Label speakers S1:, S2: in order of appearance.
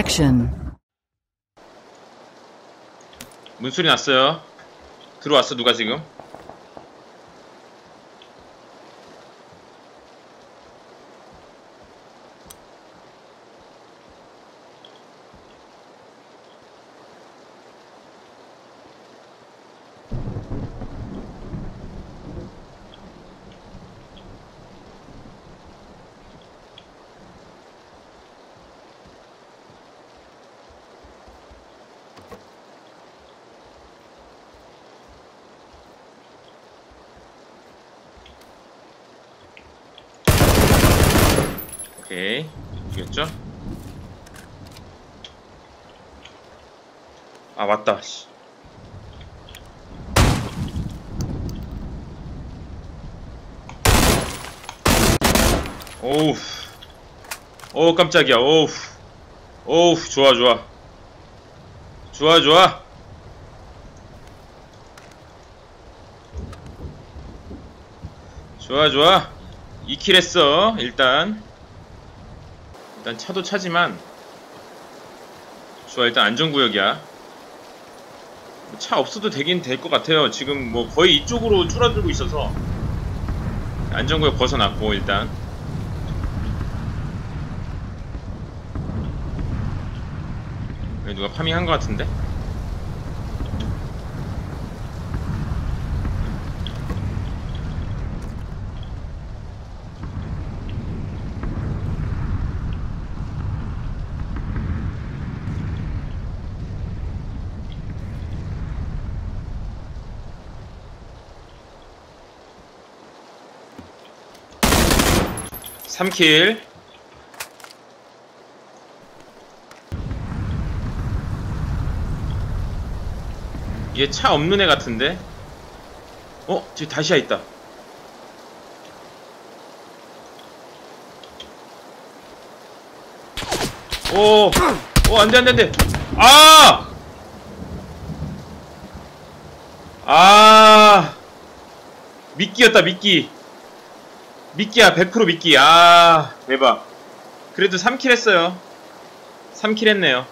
S1: Action.
S2: 문소리 났어요. 들어왔어 누가 지금? 오케이. 이겼죠? 아 맞다. 씨. 오우. 오 깜짝이야. 오우. 오우 좋아 좋아. 좋아 좋아. 좋아 좋아. 2킬 했어 일단 일단 차도 차지만 좋아 일단 안전구역이야. 뭐차 없어도 되긴 될 것 같아요. 지금 뭐 거의 이쪽으로 줄어들고 있어서 안전구역 벗어났고 일단. 누가 파밍한 것 같은데? 삼킬 얘 차 없는 애 같은데? 어? 저기 다시야 있다. 오! 오, 안 돼, 안 돼, 안 돼! 아! 아! 미끼였다, 미끼. 미끼야, 100% 미끼. 아, 대박. 그래도 3킬 했어요. 3킬 했네요.